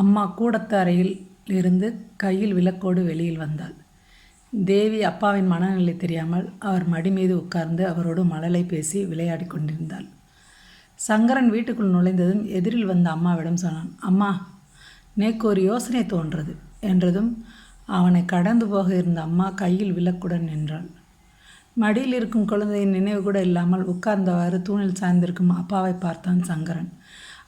அம்மா கூடத்து அறையில் இருந்து கையில் விளக்கோடு வெளியில் வந்தாள். தேவி அப்பாவின் மனநிலை தெரியாமல் அவர் மடி மீது உட்கார்ந்து அவரோடு மழலை பேசி விளையாடிக் கொண்டிருந்தாள். சங்கரன் வீட்டுக்குள் நுழைந்ததும் எதிரில் வந்த அம்மாவிடம் சொன்னான் அம்மா நேக்கு ஒரு யோசனை தோன்றது என்றதும் அவனை கடந்து போக இருந்த அம்மா கையில் விளக்குடன் நின்றாள். மடியில் இருக்கும் குழந்தையின் நினைவு கூட இல்லாமல் உட்கார்ந்தவாறு தூணில் சாய்ந்திருக்கும் அப்பாவை பார்த்தான் சங்கரன்.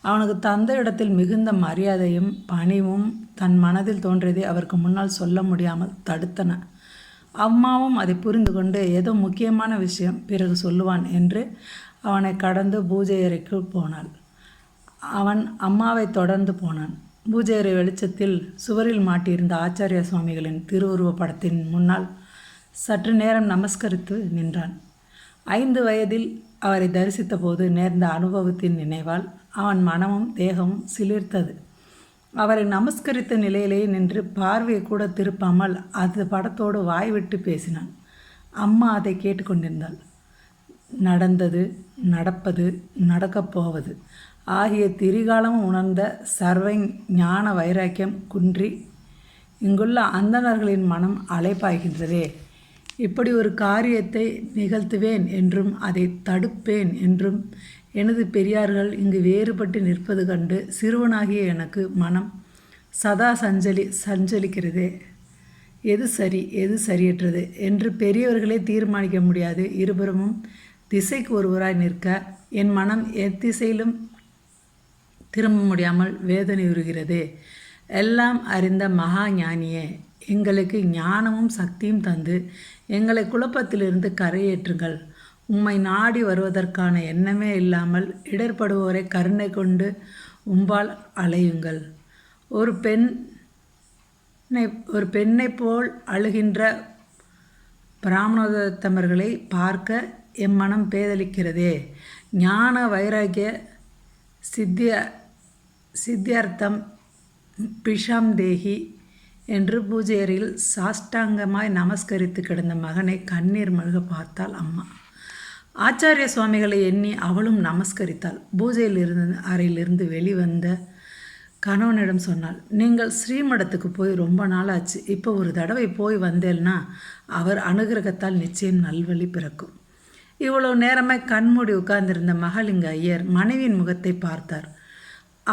அவனுக்கு தந்த இடத்தில் மிகுந்த மரியாதையும் பணிவும் தன் மனதில் தோன்றியதை அவருக்கு முன்னால் சொல்ல முடியாமல் தடுத்தன. அம்மாவும் அதை புரிந்து கொண்டு ஏதோ முக்கியமான விஷயம் பிறகு சொல்லுவான் என்று அவனை கடந்து பூஜை அறைக்கு போனாள். அவன் அம்மாவை தொடர்ந்து போனான். பூஜை அறை வெளிச்சத்தில் சுவரில் மாட்டியிருந்த ஆச்சாரிய சுவாமிகளின் திருவுருவ படத்தின் முன்னால் சற்று நேரம் நமஸ்கரித்து நின்றான். ஐந்து வயதில் அவரை தரிசித்த போது நேர்ந்த அனுபவத்தின் நினைவால் அவன் மனமும் தேகமும் சிலிர்த்தது. அவரை நமஸ்கரித்த நிலையிலேயே நின்று பார்வையை கூட திருப்பாமல் அது படத்தோடு வாய்விட்டு பேசினான். அம்மா அதை கேட்டுக்கொண்டிருந்தாள் நடந்தது நடப்பது நடக்கப் போவது ஆகிய திரிகாலமும் உணர்ந்த சர்வ ஞான வைராக்கியம் குன்றி இங்குள்ள அந்தணர்களின் மனம் அலைப்பாய்கின்றதே இப்படி ஒரு காரியத்தை நிகழ்த்துவேன் என்றும் அதை தடுப்பேன் என்றும் எனது பெரியார்கள் இங்கு வேறுபட்டு நிற்பது கண்டு சிறுவனாகிய எனக்கு மனம் சதா சஞ்சலி சஞ்சலிக்கிறதே. எது சரி எது சரியற்றது என்று பெரியவர்களே தீர்மானிக்க முடியாது. இருபுறமும் திசைக்கு ஒருவராய் நிற்க என் மனம் எத்திசையிலும் திரும்ப முடியாமல் வேதனை உறுகிறது எல்லாம் அறிந்த மகா ஞானியே எங்களுக்கு ஞானமும் சக்தியும் தந்து எங்களை குழப்பத்திலிருந்து கரையேற்றுங்கள். உம்மை நாடி வருவதற்கான எண்ணமே இல்லாமல் இடர்படுவோரை கருணை கொண்டு உம்பால் அலையுங்கள். ஒரு பெண் ஒரு பெண்ணை போல் அழுகின்ற பிராமணோத்தமர்களை பார்க்க எம் மனம் பேதலிக்கிறதே ஞான வைராகிய சித்திய சித்தியார்த்தம் பிஷாம் தேகி என்று பூஜை அறையில் சாஷ்டாங்கமாய் நமஸ்கரித்து கிடந்த மகனை கண்ணீர் மல்க பார்த்தாள் அம்மா. ஆச்சாரிய சுவாமிகளை எண்ணி அவளும் நமஸ்கரித்தாள். பூஜையில் இருந்து அறையிலிருந்து வெளிவந்த கணவனிடம் சொன்னாள் நீங்கள் ஸ்ரீமடத்துக்கு போய் ரொம்ப நாள் ஆச்சு. இப்போ ஒரு தடவை போய் வந்தேன்னா அவர் அனுகிரகத்தால் நிச்சயம் நல்வழி பிறக்கும். இவ்வளவு நேரமாய் கண்மூடி உட்கார்ந்திருந்த மகளிங்க ஐயர் மனைவியின் முகத்தை பார்த்தார்.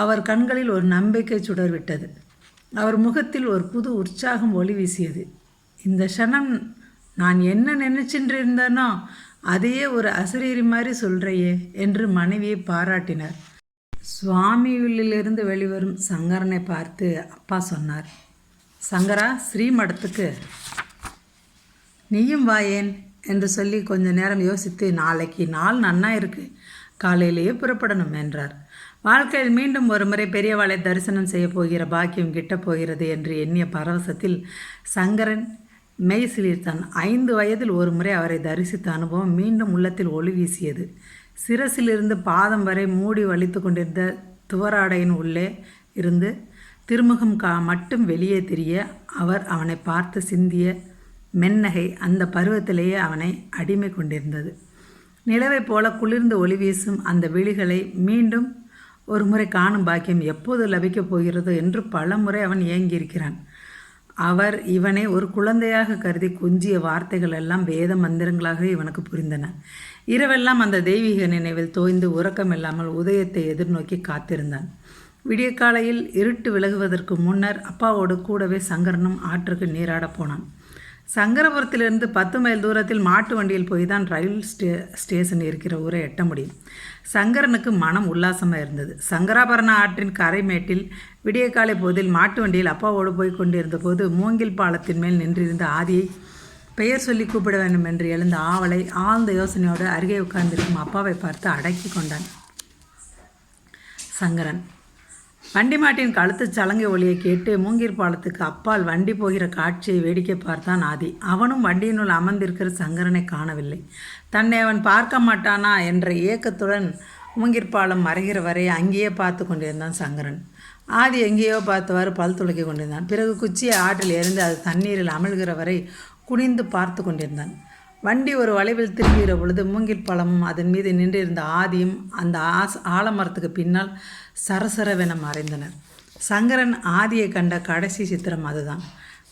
அவர் கண்களில் ஒரு நம்பிக்கை சுடர் விட்டது அவர் முகத்தில் ஒரு புது உற்சாகம் ஒளி வீசியது. இந்த க்ஷணம் நான் என்ன நினைச்சின்று இருந்தேனோ அதையே ஒரு அசரீரி மாதிரி சொல்கிறையே என்று மனைவியை பாராட்டினார். சுவாமியிலிருந்து வெளிவரும் சங்கரனை பார்த்து அப்பா சொன்னார் சங்கரா ஸ்ரீமடத்துக்கு நீயும் வாயேன் என்று சொல்லி கொஞ்ச நேரம் யோசித்து நாளைக்கு நாள் நன்னா இருக்கு காலையிலேயே புறப்படணும் என்றார். வாழ்க்கையில் மீண்டும் ஒருமுறை பெரியவாளை தரிசனம் செய்ய போகிற பாக்கியம் கிட்ட போகிறது என்று எண்ணிய பரவசத்தில் சங்கரன் மெய் சிலிர்த்தான் ஐந்து வயதில் ஒரு முறை அவரை தரிசித்த அனுபவம் மீண்டும் உள்ளத்தில் ஒளி வீசியது. சிரசிலிருந்து பாதம் வரை மூடி வலித்து கொண்டிருந்த துவராடையின் உள்ளே இருந்து திருமுகம் கா மட்டும் வெளியே தெரிய அவர் அவனை பார்த்து சிந்திய மென்னகை அந்த பருவத்திலேயே அவனை அடிமை கொண்டிருந்தது. நிலவைப் போல குளிர்ந்து ஒளி வீசும் அந்த விழிகளை மீண்டும் ஒரு முறை காணும் பாக்கியம் எப்போது லபிக்கப் போகிறதோ என்று பல முறை அவன் ஏங்கியிருக்கிறான். அவர் இவனை ஒரு குழந்தையாக கருதி கொஞ்சிய வார்த்தைகள் எல்லாம் வேத மந்திரங்களாக இவனுக்கு புரிந்தன. இரவெல்லாம் அந்த தெய்வீக நினைவில் தோய்ந்து உறக்கமில்லாமல் உதயத்தை எதிர்நோக்கி காத்திருந்தான். விடிய காலையில் இருட்டு விலகுவதற்கு முன்னர் அப்பாவோடு கூடவே சங்கரனும் ஆற்றுக்கு நீராடப் போனான். சங்கரபுரத்திலிருந்து பத்து மைல் தூரத்தில் மாட்டு வண்டியில் போய் தான் ரயில் ஸ்டே ஸ்டேஷன் இருக்கிற ஊரை எட்ட முடியும். சங்கரனுக்கு மனம் உல்லாசமாக இருந்தது. சங்கராபரண ஆற்றின் கரைமேட்டில் விடியற்காலை போதில் மாட்டு வண்டியில் அப்பாவோடு போய் கொண்டிருந்த போது மூங்கில் பாலத்தின் மேல் நின்றிருந்த ஆதியை பெயர் சொல்லி கூப்பிட வேண்டும் என்று எழுந்த ஆவலை ஆழ்ந்த யோசனையோடு அருகே உட்கார்ந்திருக்கும் அப்பாவை பார்த்து அடக்கி கொண்டான். சங்கரன் வண்டி மாட்டின் கழுத்து சலங்கை ஒளியை கேட்டு மூங்கீர் பாலத்துக்கு அப்பால் வண்டி போகிற காட்சியை வேடிக்கை பார்த்தான் ஆதி. அவனும் வண்டியினுள் அமர்ந்திருக்கிற சங்கரனை காணவில்லை. தன்னை அவன் பார்க்க மாட்டானா என்ற ஏக்கத்துடன் மூங்கீர் பாலம் மறைகிற வரை அங்கேயே பார்த்து கொண்டிருந்தான் சங்கரன். ஆதி எங்கேயோ பார்த்தவாறு பல் துளக்கி கொண்டிருந்தான். பிறகு குச்சியை ஆற்றில் எறிந்து அது தண்ணீரில் அமிழ்கிற வரை குனிந்து பார்த்து கொண்டிருந்தான். வண்டி ஒரு வளைவில் திரும்புகிற பொழுது மூங்கில் பழமும் அதன் மீது நின்றிருந்த ஆதியும் அந்த ஆஸ் ஆலமரத்துக்கு பின்னால் சரசரவென மறைந்தனர். சங்கரன் ஆதியை கண்ட கடைசி சித்திரம் அதுதான்.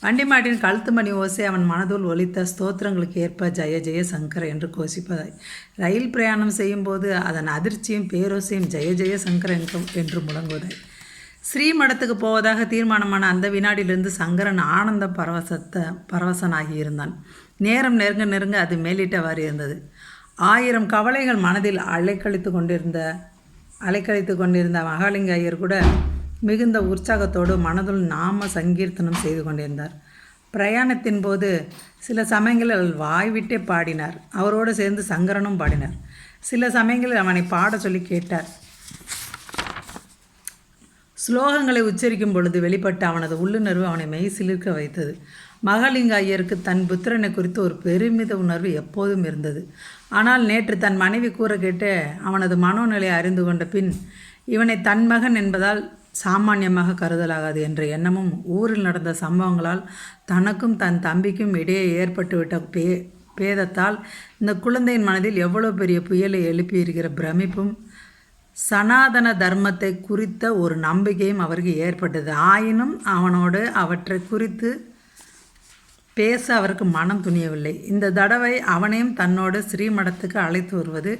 வண்டி மாட்டின் கழுத்து மணி ஓசை அவன் மனதுள் ஒலித்த ஸ்தோத்திரங்களுக்கு ஏற்ப ஜெய ஜெய சங்கர என்று கோஷிப்பதாய். ரயில் பிரயாணம் செய்யும்போது அதன் அதிர்ச்சியும் பேரோசையும் ஜெய ஜெய சங்கர என்று முழங்குவதாய். ஸ்ரீமடத்துக்கு போவதாக தீர்மானமான அந்த வினாடியிலிருந்து சங்கரன் ஆனந்த பரவசத்தை பரவசனாகி இருந்தான். நேரம் நெருங்க நெருங்க அது மேலிட்டவாறு இருந்தது. ஆயிரம் கவலைகள் மனதில் அலைக்கழித்து கொண்டிருந்த அலைக்கழித்து கொண்டிருந்த மகாலிங்க ஐயர் கூட மிகுந்த உற்சாகத்தோடு மனதுள் நாம சங்கீர்த்தனம் செய்து கொண்டிருந்தார். பிரயாணத்தின் போது சில சமயங்களில் வாய்விட்டே பாடினார். அவரோடு சேர்ந்து சங்கரனும் பாடினார். சில சமயங்களில் அவனை பாட சொல்லி கேட்டார். ஸ்லோகங்களை உச்சரிக்கும் பொழுது வெளிப்பட்ட அவனது உள்ளுணர்வு அவனை மெய் சிலிர்க்க வைத்தது. மகாலிங்க ஐயருக்கு தன் புத்திரனை குறித்து ஒரு பெருமித உணர்வு எப்போதும் இருந்தது. ஆனால் நேற்று தன் மனைவி கூற கேட்டு அவனது மனோநிலையை அறிந்து கொண்ட பின் இவனை தன் மகன் என்பதால் சாமானியமாக கருதலாகாது என்ற எண்ணமும் ஊரில் நடந்த சம்பவங்களால் தனக்கும் தன் தம்பிக்கும் இடையே ஏற்பட்டுவிட்ட பே பேதத்தால் இந்த குழந்தையின் மனதில் எவ்வளோ பெரிய புயலை எழுப்பியிருக்கிற பிரமிப்பும் சனாதன தர்மத்தை குறித்த ஒரு நம்பிக்கையும் அவருக்கு ஏற்பட்டது. ஆயினும் அவனோடு அவற்றை குறித்து பேச அவருக்கு மனம் துணியவில்லை. இந்த தடவை அவனையும் தன்னோடு ஸ்ரீமடத்துக்கு அழைத்து வருவது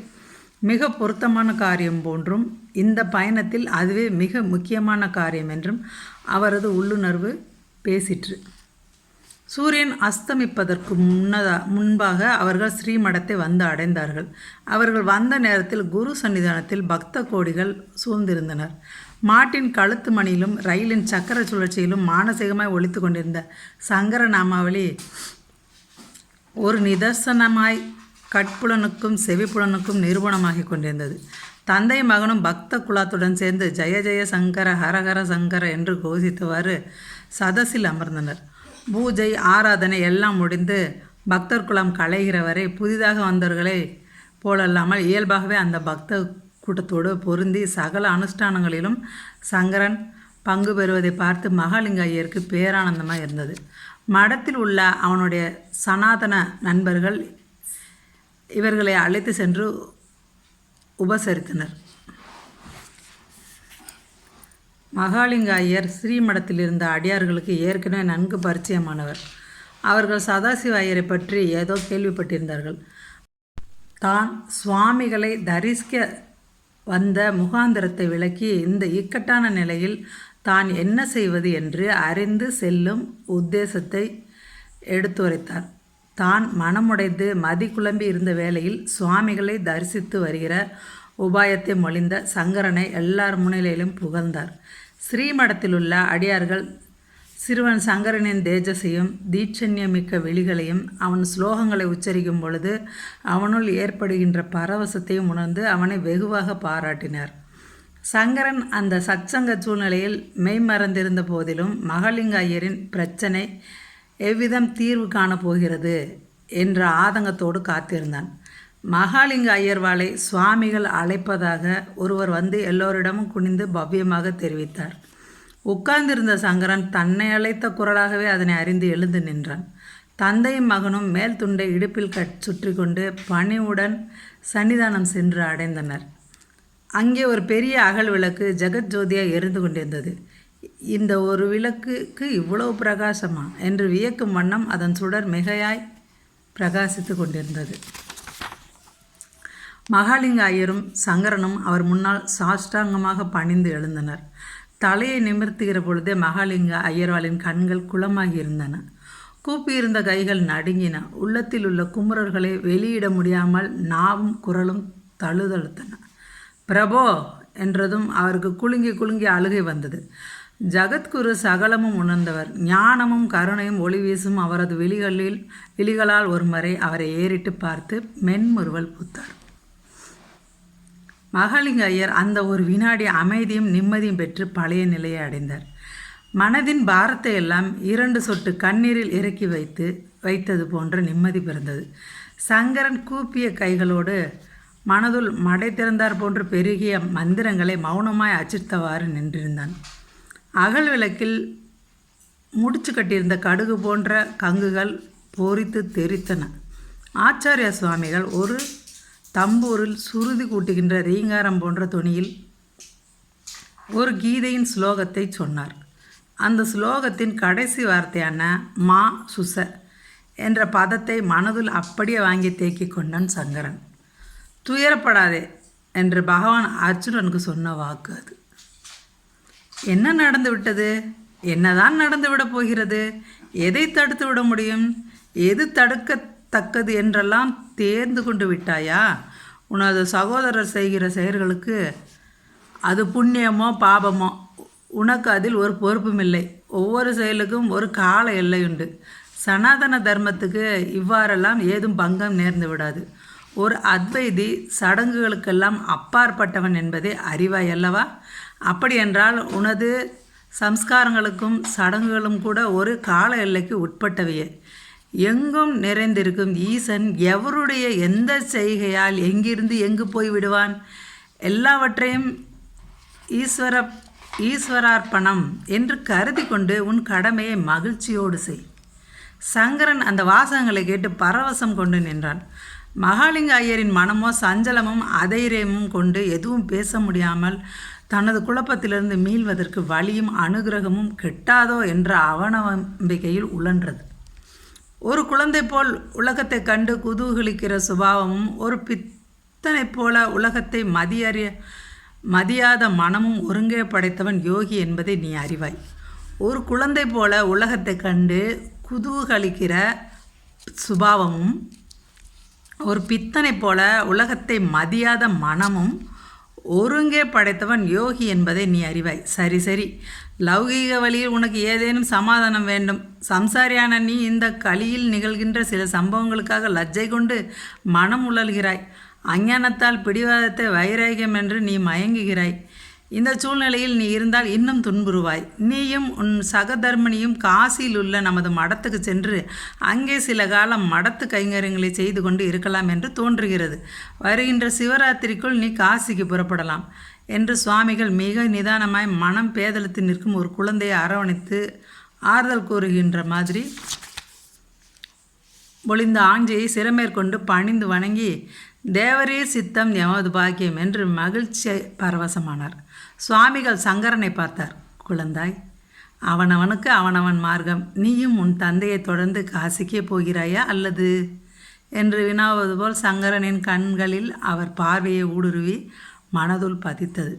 மிக பொருத்தமான காரியம் போன்றும் இந்த பயணத்தில் அதுவே மிக முக்கியமான காரியம் என்றும் அவரது உள்ளுணர்வு பேசிற்று. சூரியன் அஸ்தமிப்பதற்கு முன்னதா முன்பாக அவர்கள் ஸ்ரீமடத்தை வந்து அடைந்தார்கள். அவர்கள் வந்த நேரத்தில் குரு சன்னிதானத்தில் பக்த கோடிகள் சூழ்ந்திருந்தனர். மாட்டின் கழுத்து மணியிலும் ரயிலின் சக்கர சுழற்சியிலும் மானசீகமாய் ஒழித்து கொண்டிருந்த சங்கர நாமாவளி ஒரு நிதர்சனமாய் கட்புலனுக்கும் செவிப்புலனுக்கும் நிரூபணமாகி கொண்டிருந்தது. தந்தை மகனும் பக்த குலாத்துடன் சேர்ந்து ஜெய ஜெய சங்கர ஹரஹர சங்கர என்று கோஷித்தவாறு சதசில் அமர்ந்தனர். பூஜை ஆராதனை எல்லாம் முடிந்து பக்தர் குளம் களைகிற வரை புதிதாக வந்தவர்களை போலல்லாமல் இயல்பாகவே அந்த பக்த கூட்டத்தோடு பொருந்தி சகல அனுஷ்டானங்களிலும் சங்கரன் பங்கு பெறுவதை பார்த்து மகாலிங்க ஐயருக்கு பேரானந்தமாக இருந்தது. மடத்தில் உள்ள அவனுடைய சனாதன நண்பர்கள் இவர்களை அழைத்து சென்று உபசரித்தனர். மகாலிங்க ஐயர் ஸ்ரீமடத்தில் இருந்த அடியார்களுக்கு ஏற்கனவே நன்கு பரிச்சயமானவர். அவர்கள் சதாசிவ ஐயரை பற்றி ஏதோ கேள்விப்பட்டிருந்தார்கள். தான் சுவாமிகளை தரிசிக்க வந்த முகாந்திரத்தை விளக்கி இந்த இக்கட்டான நிலையில் தான் என்ன செய்வது என்று அறிந்து செல்லும் உத்தேசத்தை எடுத்துரைத்தார். தான் மனமுடைந்து மதி குழம்பி இருந்த வேளையில் சுவாமிகளை தரிசித்து வருகிற உபாயத்தை மொழிந்த சங்கரனை எல்லார் முன்னிலையிலும் புகழ்ந்தார். ஸ்ரீமடத்தில் உள்ள அடியார்கள் சிறுவன் சங்கரனின் தேஜஸையும் தீட்சண்யமிக்க விழிகளையும் அவன் ஸ்லோகங்களை உச்சரிக்கும் பொழுது அவனுள் ஏற்படுகின்ற பரவசத்தையும் உணர்ந்து அவனை வெகுவாக பாராட்டினார். சங்கரன் அந்த சச்சங்க சூழ்நிலையில் மெய்மறந்திருந்த போதிலும் மகாலிங்க ஐயரின் பிரச்சனை எவ்விதம் தீர்வு காணப்போகிறது என்ற ஆதங்கத்தோடு காத்திருந்தான். மகாலிங்க ஐயர்வாளை சுவாமிகள் அழைப்பதாக ஒருவர் வந்து எல்லோரிடமும் குனிந்து பவ்யமாக தெரிவித்தார். உட்கார்ந்திருந்த சங்கரன் தன்னை அழைத்த குரலாகவே அதனை அறிந்து எழுந்து நின்றான். தந்தையும் மகனும் மேல் துண்டை இடுப்பில் கட் சுற்றி கொண்டு பணிவுடன் சன்னிதானம் சென்று அடைந்தனர். அங்கே ஒரு பெரிய அகல் விளக்கு ஜெகஜோதியாக எரிந்து கொண்டிருந்தது. இந்த ஒரு விளக்குக்கு இவ்வளவு பிரகாசமா? என்று வியக்கும் வண்ணம் அதன் சுடர் மிகையாய் பிரகாசித்து கொண்டிருந்தது. மகாலிங்க ஐயரும் சங்கரனும் அவர் முன்னால் சாஷ்டாங்கமாக பணிந்து எழுந்தனர். தலையை நிமிர்த்துகிற பொழுதே மகாலிங்க ஐயர்வாளின் கண்கள் குளமாகி இருந்தன. கூப்பியிருந்த கைகள் நடுங்கின. உள்ளத்தில் உள்ள குமுறல்களை வெளியிட முடியாமல் நாவும் குரலும் தழுதழுத்தன. பிரபோ என்றதும் அவருக்கு குலுங்கி குலுங்கி அழுகை வந்தது. ஜகத்குரு சகலமும் உணர்ந்தவர். ஞானமும் கருணையும் ஒளி வீசும் அவரது விழிகளில் விழிகளால் ஒருமுறை அவரை ஏறிட்டு பார்த்து மென்முறுவல் பூத்தார். மகாலிங்க ஐயர் அந்த ஒரு வினாடி அமைதியும் நிம்மதியும் பெற்று பழைய நிலையை அடைந்தார். மனதின் பாரத்தை எல்லாம் இரண்டு சொட்டு கண்ணீரில் இறக்கி வைத்து வைத்தது போன்ற நிம்மதி பிறந்தது. சங்கரன் கூப்பிய கைகளோடு மனதுள் மடை திறந்தார் போன்று பெருகிய மந்திரங்களை மௌனமாய் அச்சித்தவாறு நின்றிருந்தான். அகல் விளக்கில் முடிச்சு கட்டியிருந்த கடுகு போன்ற கங்குகள் பொறித்து தெரித்தன ஆச்சாரிய சுவாமிகள் ஒரு தம்பூரில் சுருதி கூட்டுகின்ற ரீங்காரம் போன்ற துணியில் ஒரு கீதையின் ஸ்லோகத்தை சொன்னார். அந்த ஸ்லோகத்தின் கடைசி வார்த்தையான மா சுச என்ற பதத்தை மனதில் அப்படியே வாங்கி தேக்கி கொண்டான் சங்கரன். துயரப்படாதே என்று பகவான் அர்ஜுனனுக்கு சொன்ன வாக்கு அது. என்ன நடந்து விட்டது? என்னதான் நடந்து விட போகிறது? எதை தடுத்து விட முடியும்? எது தடுக்க தக்கது என்றெல்லாம் தேர்ந்து கொண்டு விட்டாயா? உனது சகோதரர் செய்கிற செயல்களுக்கு அது புண்ணியமோ பாபமோ. உனக்கு அதில் ஒரு பொறுப்பும் இல்லை ஒவ்வொரு செயலுக்கும் ஒரு கால எல்லையுண்டு. சனாதன தர்மத்துக்கு இவ்வாறெல்லாம் ஏதும் பங்கம் நேர்ந்து விடாது. ஒரு அத்வைதி சடங்குகளுக்கெல்லாம் அப்பாற்பட்டவன் என்பதே அறிவாய் அல்லவா? அப்படியென்றால் உனது சம்ஸ்காரங்களுக்கும் சடங்குகளும் கூட ஒரு கால எல்லைக்கு உட்பட்டவையே. எங்கும் நிறைந்திருக்கும் ஈசன் எவருடைய எந்த செய்கையால் எங்கிருந்து எங்கு போய் விடுவான்? எல்லாவற்றையும் ஈஸ்வர ஈஸ்வரார்ப்பணம் என்று கருதி கொண்டு உன் கடமையை மகிழ்ச்சியோடு செய். சங்கரன் அந்த வாசகங்களை கேட்டு பரவசம் கொண்டு நின்றான். மகாலிங்க ஐயரின் மனமோ சஞ்சலமும் அதைரியமும் கொண்டு எதுவும் பேச முடியாமல் தனது குழப்பத்திலிருந்து மீள்வதற்கு வழியும் அனுகிரகமும் கிட்டாதோ என்ற அவநம்பிக்கையில் உழன்றது. ஒரு குழந்தை போல் உலகத்தை கண்டு குதூகலிக்கிற சுபாவமும் ஒரு பித்தனை போல உலகத்தை மதியறிய மதியாத மனமும் ஒருங்கே படைத்தவன் யோகி என்பதை நீ அறிவாய். ஒரு குழந்தை போல உலகத்தை கண்டு குதூகலிக்கிற சுபாவமும் ஒரு பித்தனை போல உலகத்தை மதியாத மனமும் ஒருங்கே படைத்தவன் யோகி என்பதை நீ அறிவாய். சரி சரி. லௌகீக வழியில் உனக்கு ஏதேனும் சமாதானம் வேண்டும். சம்சாரியான நீ இந்த களியில் நிகழ்கின்ற சில சம்பவங்களுக்காக லஜ்ஜை கொண்டு மனம் உழல்கிறாய். அஞ்ஞானத்தால் பிடிவாதத்தை வைராகியம் என்று நீ மயங்குகிறாய். இந்த சூழ்நிலையில் நீ இருந்தால் இன்னும் துன்புறுவாய். நீயும் உன் சகதர்மனியும் காசியில் உள்ள நமது மடத்துக்கு சென்று அங்கே சில காலம் மடத்து கைங்கரியங்களை செய்து கொண்டு இருக்கலாம் என்று தோன்றுகிறது. வருகின்ற சிவராத்திரிக்குள் நீ காசிக்கு புறப்படலாம். என்று சுவாமிகள் மிக நிதானமாய் மனம் பேதலித்து நிற்கும் ஒரு குழந்தையை அரவணைத்து ஆறுதல் கூறுகின்ற மாதிரி ஒளிந்த ஆஞ்சையை சிறமேற்கொண்டு பணிந்து வணங்கி தேவரீர் சித்தம் எமது பாக்கியம் என்று மகிழ்ச்சி பரவசமானார். சுவாமிகள் சங்கரனை பார்த்தார். குழந்தாய் அவனவனுக்கு அவனவன் மார்க்கம். நீயும் உன் தந்தையை தொடர்ந்து காசிக்கே போகிறாயா அல்லது? என்று வினாவது போல் சங்கரனின் கண்களில் அவர் பார்வையை ஊடுருவி மனதுள் பதித்தது.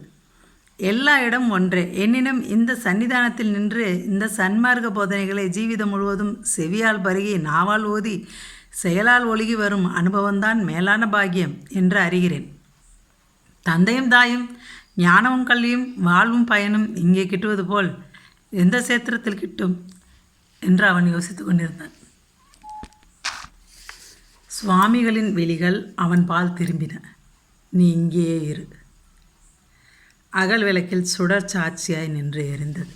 எல்லா இடம் ஒன்றே. எனினும் இந்த சன்னிதானத்தில் நின்று இந்த சன்மார்க்க போதனைகளை ஜீவிதம் முழுவதும் செவியால் பருகி நாவால் ஓதி செயலால் ஒழுகி வரும் அனுபவம்தான் மேலான பாக்கியம் என்று அறிகிறேன். தந்தையும் தாயும் ஞானமும் கல்வியும் வாழ்வும் பயனும் இங்கே கிட்டுவது போல் எந்த சேத்திரத்தில் கிட்டும் என்று அவன் யோசித்து கொண்டிருந்தான். சுவாமிகளின் விழிகள் அவன் பால் திரும்பின. நீ இங்கேயே இரு. அகல் விளக்கில் சுடர் சாட்சியாய் நின்று எரிந்தது.